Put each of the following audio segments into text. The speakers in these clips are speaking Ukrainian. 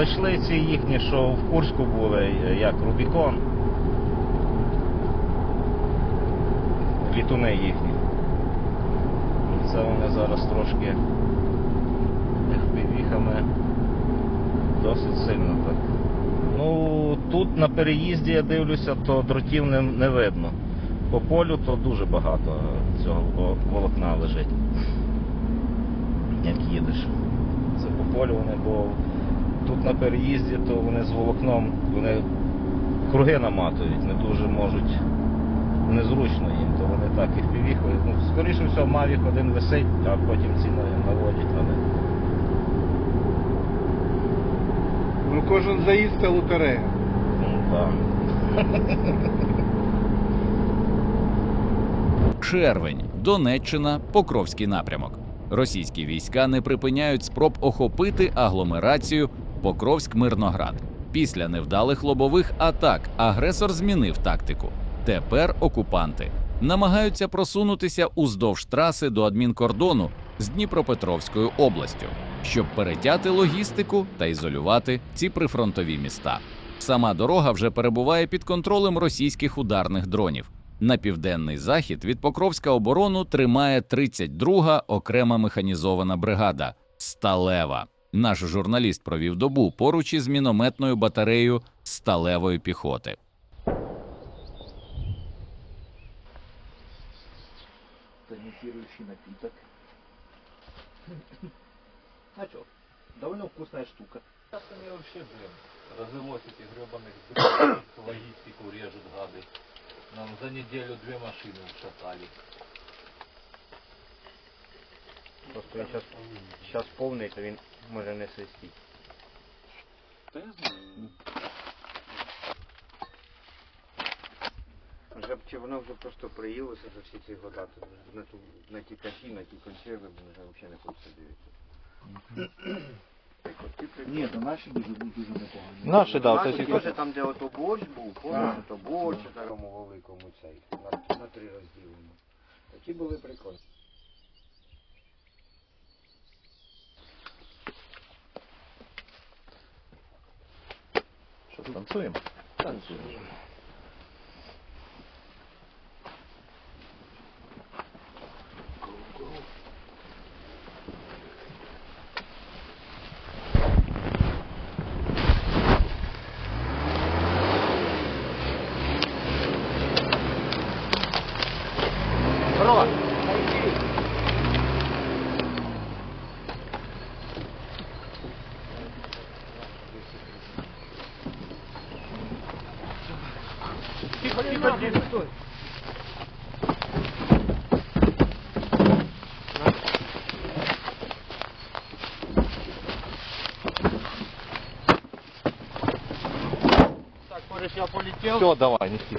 зайшли ці їхні, що в Курську були, е, як Рубікон. Літуни їхні. Це вони зараз трошки FPV-хами досить сильно так. Ну, тут на переїзді я дивлюся, то дротів не, не видно. По полю то дуже багато цього волокна лежить. Як їдеш. Це по полю вони, бо тут на переїзді, то вони з волокном, вони круги наматують, не дуже можуть, незручно їм, то вони так і впівіхають. Ну, скоріше всього, Мавік один висить, а потім ці на- наводять, але. Ну кожен заїзд це лотерея. Ну, так. Червень, Донеччина, Покровський напрямок. Російські війська не припиняють спроб охопити агломерацію Покровськ-Мирноград. Після невдалих лобових атак агресор змінив тактику. Тепер окупанти намагаються просунутися уздовж траси до адмінкордону з Дніпропетровською областю, щоб перетяти логістику та ізолювати ці прифронтові міста. Сама дорога вже перебуває під контролем російських ударних дронів. На південний захід від Покровська оборону тримає 32-га окрема механізована бригада Сталева. Наш журналіст провів добу поруч із мінометною батареєю сталевої піхоти. Тонизирующий напиток. А что, довольно вкусная штука. Сейчас они вообще, блин, развелось этих гребаных логистику режут гады. Нам за неделю две машины ушатали. Просто він зараз, зараз повний, то він може не свистіть. Да я знаю. Вже б чи воно вже просто приїлося за всі ці года, на, ту, на ті каші, на ті консерви, бо вже взагалі не хочеться дивитися. Ні, то наші дуже дуже непогані. Наші, да, Наші це ці- там, де ото борщ був, помниш, ото борщ у такому великому цей, на, на три розділено. Такі були прикольні. 纯粹嘛干死 Все, давай, неси.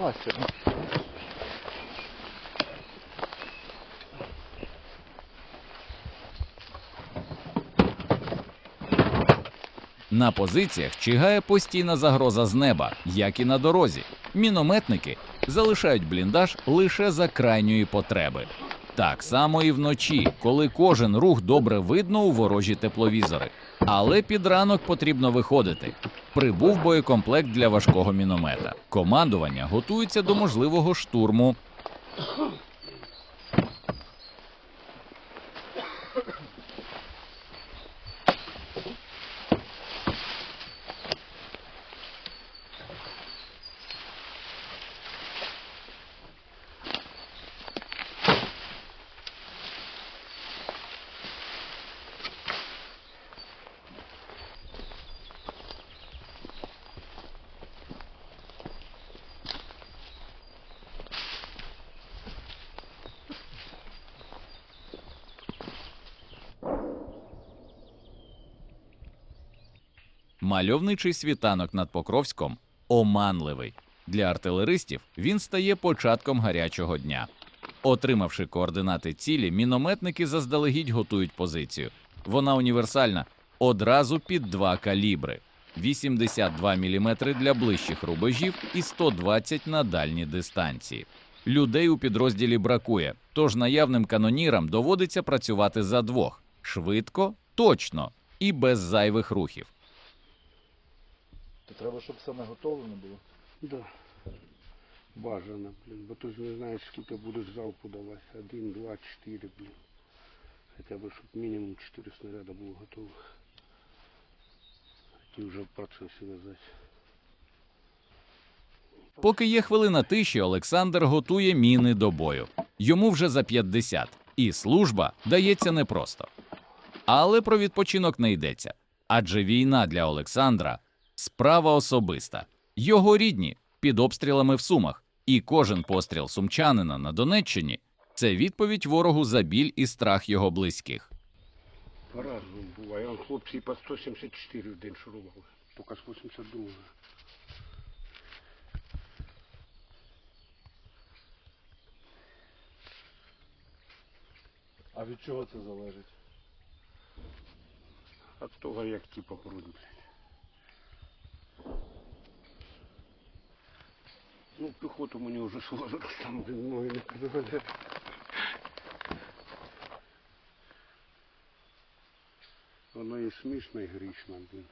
Вася. На позиціях чигає постійна загроза з неба, як і на дорозі. Мінометники залишають бліндаж лише за крайньої потреби. Так само і вночі, коли кожен рух добре видно у ворожі тепловізори. Але під ранок потрібно виходити. Прибув боєкомплект для важкого міномета. Командування готується до можливого штурму. Мальовничий світанок над Покровськом оманливий. Для артилеристів він стає початком гарячого дня. Отримавши координати цілі, мінометники заздалегідь готують позицію. Вона універсальна одразу під два калібри: 82 мм для ближчих рубежів і 120 на дальні дистанції. Людей у підрозділі бракує, тож наявним канонірам доводиться працювати за двох швидко, точно і без зайвих рухів. То треба, щоб все наготовлено було. Да. Бажано, блін, бо ти ж не знаєш, скільки будеш залпу давати. Один, два, чотири, блін. Хоча б, щоб мінімум чотири снаряди було готових. Ті вже в процесі вязати. Поки є хвилина тиші, Олександр готує міни до бою. Йому вже за 50, і служба дається непросто. Але про відпочинок не йдеться. Адже війна для Олександра справа особиста. Його рідні під обстрілами в Сумах, і кожен постріл сумчанина на Донеччині це відповідь ворогу за біль і страх його близьких. По-разному буває. Он хлопці по 174 в день шурували. Тільки з 82 А від чого це залежить? От того, як ті попруть, блядь. Ну, піхоту мені вже сложно, там де ноги не підводять. Воно і смішно, і грішно, блін.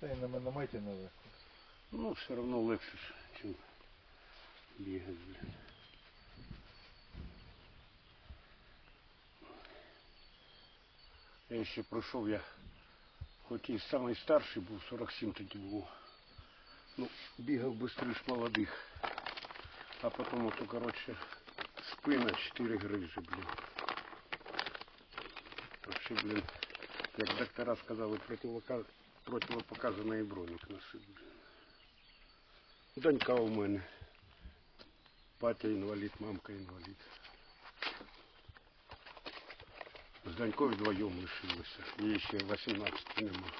Та й на мінометі не легко. Ну, все равно легше, ніж бігати, блін. Я ще пройшов, я і самий старший був, 47 тоді був. Ну, бігав швидше молодих. А потім ото, коротше, спина, 4 грижі, блін. Вообще, блін, як доктора сказали, противока- противопоказаний бронік носить, блін. Донька у мене. Батя інвалід, мамка інвалід. Донькою вдвоєм лишилося. Їй ще 18 нема.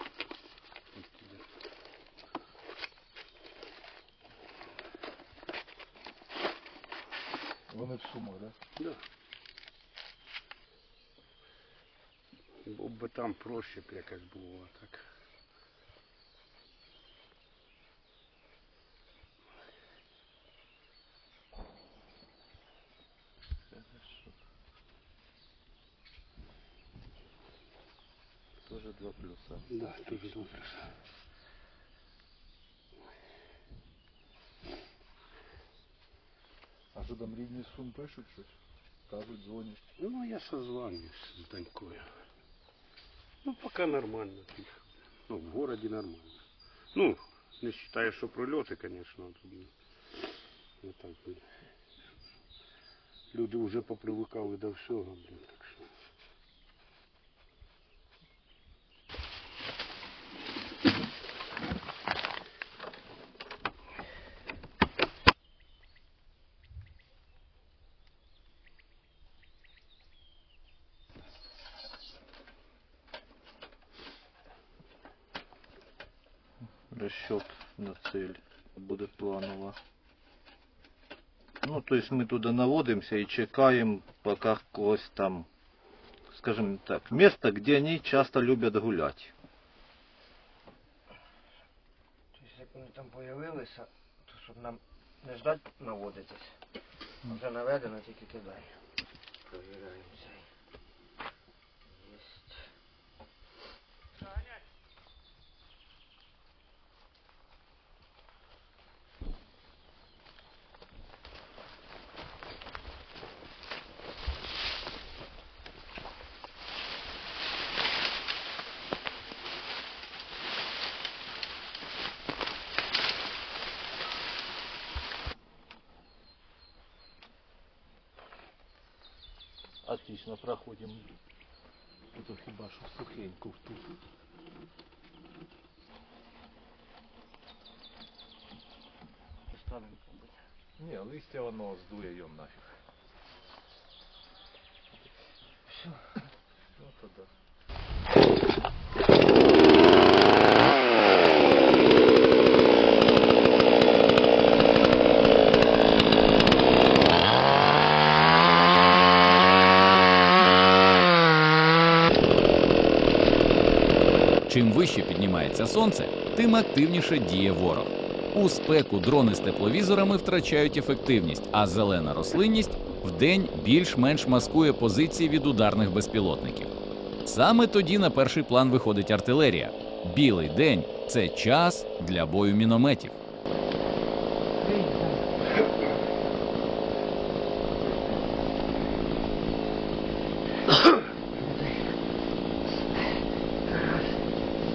Вони в сумах, так? Да. Був би там проще б якось було, а так. Тоже два плюса. Да, дуже добре. А що там рідні з сум пишуть щось? Кажуть, дзвонять. Ну, я созваниваюсь с Данькой. Ну, пока нормально, тихо. Ну, в городе нормально. Ну, не считая, что прольоти, конечно. а тут, ну, ну, так, блін. Люди вже попривикали до всього, блін, Расчет на цель будет планово. Ну, то есть мы туда наводимся и чекаем, пока когось там, скажем так, место, где они часто любят гулять. Тобто, як вони там появилися, то щоб нам не ждать наводитись. Вже наведено, тільки кидай. Провіряємо Отлично, проходим. Тут хіба що сухенько тут. Поставимо. Ні, листя воно здує йом нафіг. Все. Ну то да. Чим вище піднімається сонце, тим активніше діє ворог. У спеку дрони з тепловізорами втрачають ефективність, а зелена рослинність вдень більш-менш маскує позиції від ударних безпілотників. Саме тоді на перший план виходить артилерія. Білий день це час для бою мінометів.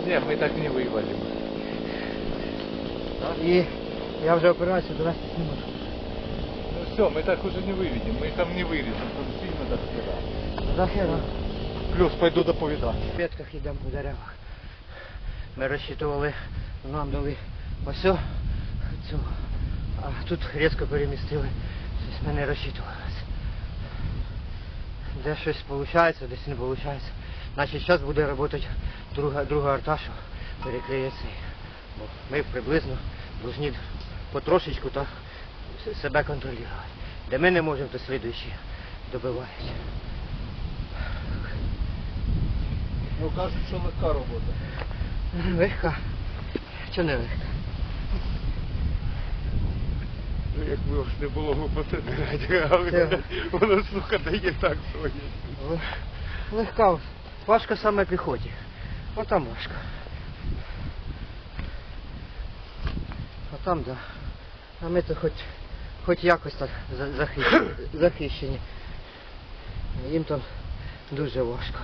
Не, мы так не вывалим. І я вже операцію довести не можу. Ну все, мы так уже не выведем, мы там не вырежем, там сильно до хера. Захера. Плюс пойду доповідати. В петках йдемо по деревах. Ми розчитували, нам дали ось цю, цю, а тут різко перемістили. Щось ми не розчитувалися. Де щось виходить, десь не виходить. Значить, зараз буде працювати друга, друга арта, що перекриє цей. Бо ми приблизно повинні потрошечку так себе контролювати. Де ми не можемо, то слідуючі добивають. Ну кажуть, що легка робота. Легка. Чи не легка? Ну, якби ж не було глупоти не але Це- воно, сука, дає так своє. Легка. Важко саме піхоті. А там важко. А там, да. А ми то хоч, хоч якось так захищені. захищені. Їм там дуже важко.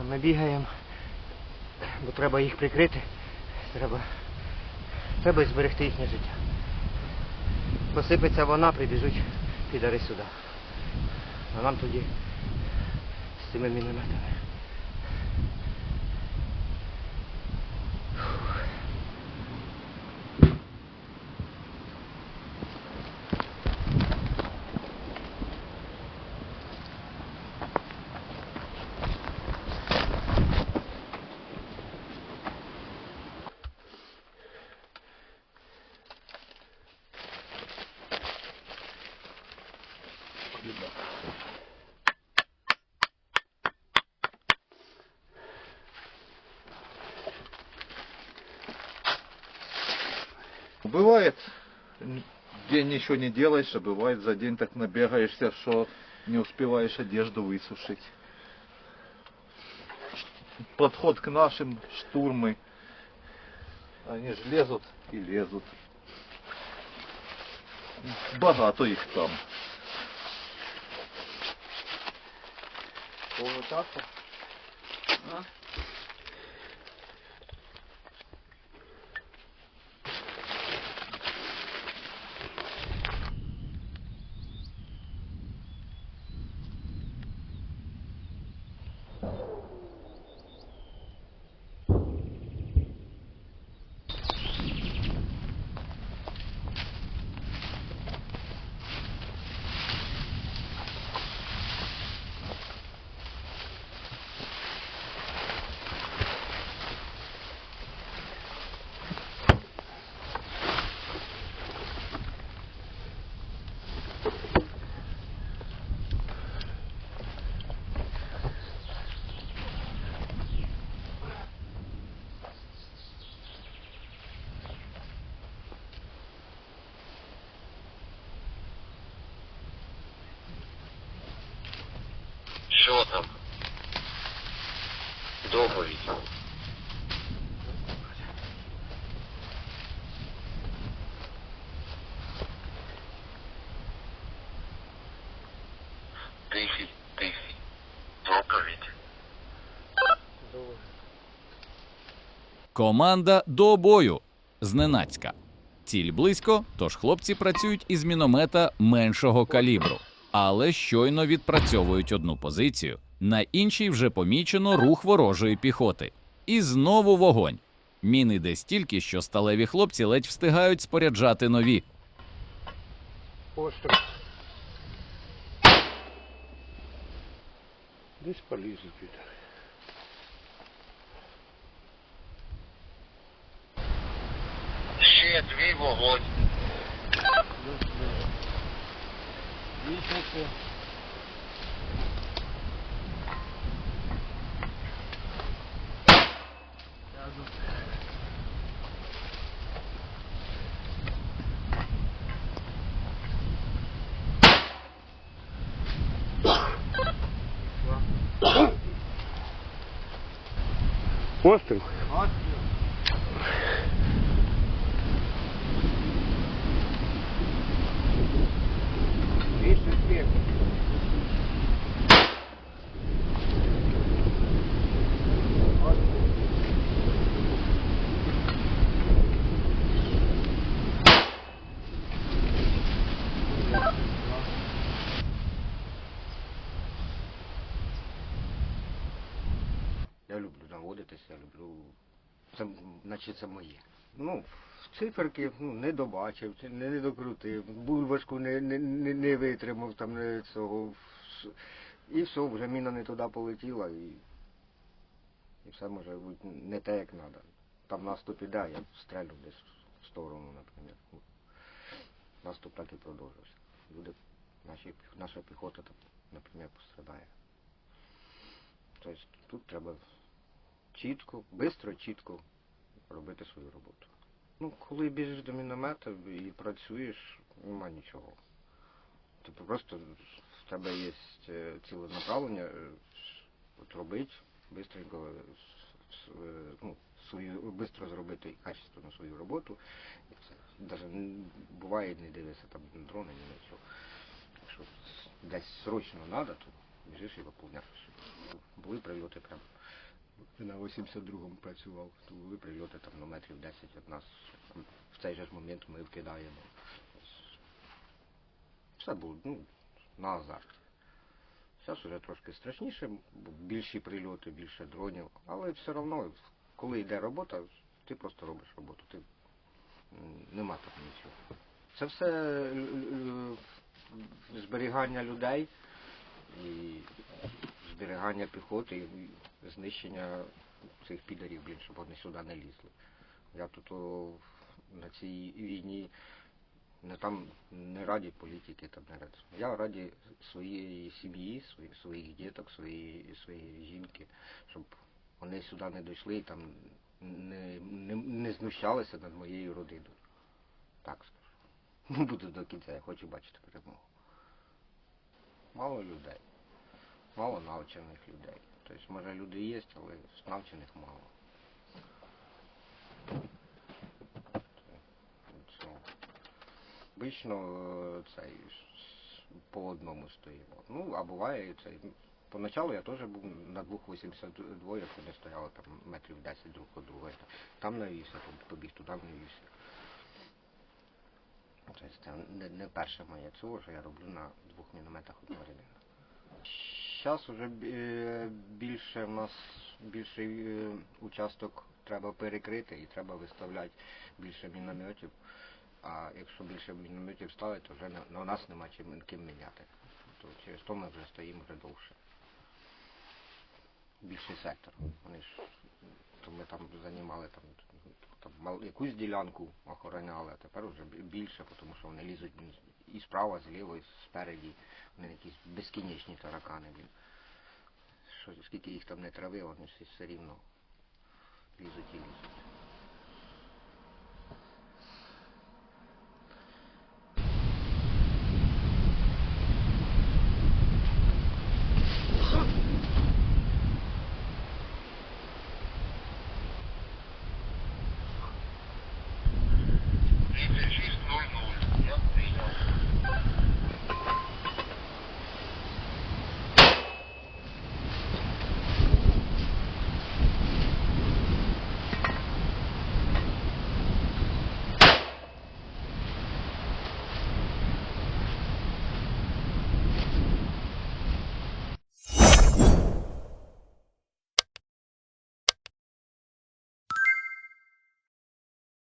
А ми бігаємо, бо треба їх прикрити. Треба, треба зберегти їхнє життя. Посипеться вона, прибіжуть підари сюди. А нам тоді з цими Бывает, день ничего не делаешь, а бывает за день так набегаешься, что не успеваешь одежду высушить. Подход к нашим штурмы. Они ж лезут и лезут. Багато їх там. Полутавка. Доповідь. Тихий, тихий. Доповідь. Команда до бою. Зненацька. Ціль близько, тож хлопці працюють із міномета меншого калібру, але щойно відпрацьовують одну позицію. На іншій вже помічено рух ворожої піхоти. І знову вогонь. Міни йде стільки, що сталеві хлопці ледь встигають споряджати нові. Постріл. Десь полізли піде. Ще дві вогонь. Більше світу. Я Це, наче це моє. Ну, циферки ну, не добачив, не, не докрутив, бульбашку не, не, не, витримав там не цього. І все, вже міна не туди полетіла і, і все може бути не те, як треба. Там наступ іде, я стрелю десь в сторону, наприклад. Наступ так і продовжився. Люди, наші, наша піхота наприклад, пострадає. Тобто тут треба чітко, швидко, чітко робити свою роботу. Ну, коли біжиш до міномета і працюєш, нема нічого. Тобто просто в тебе є е, ціленаправлення е, от робити, швидко, ну, свою, швидко зробити качественно свою роботу. Навіть буває не дивишся там на дрони, ні на чого. Якщо десь срочно треба, то біжиш і виповняєш. Були прильоти прямо. На 82-му працював, то були прильоти там на метрів 10 від нас. В цей же ж момент ми вкидаємо. Все було ну, на азарті. Зараз вже трошки страшніше, більші прильоти, більше дронів, але все одно, коли йде робота, ти просто робиш роботу. Ти, нема там нічого. Це все е, е, зберігання людей і зберігання піхоти знищення цих підарів, блін, щоб вони сюди не лізли. Я тут о, на цій війні не там не раді політики, там не раді. Я раді своєї сім'ї, своїх, своїх діток, своєї, своєї жінки, щоб вони сюди не дійшли і там не, не, не знущалися над моєю родиною. Так скажу. Буду до кінця, я хочу бачити перемогу. Мало людей мало навчених людей. Тобто, може, люди є, але навчених мало. Це, Обично е, цей по одному стоїмо. Ну, а буває цей. Поначалу я теж був на 2,82, як вони стояли там метрів 10 друг від друга. Там навівся, побіг туди навівся. Тобто це не, не перше моє цього, що я роблю на двох мінометах одного рівня. Зараз вже е, більше в нас більший е, участок треба перекрити і треба виставляти більше мінометів. А якщо більше мінометів ставити, то вже на, на нас нема чим ким міняти. То через то ми вже стоїмо вже довше. Більший сектор. Вони ж то ми там займали там, там якусь ділянку охороняли, а тепер вже бі- більше, тому що вони лізуть і справа, зліва, і спереді. Вони якісь безкінечні таракани, блін. Що, скільки їх там не трави, вони все рівно лізуть і лізуть.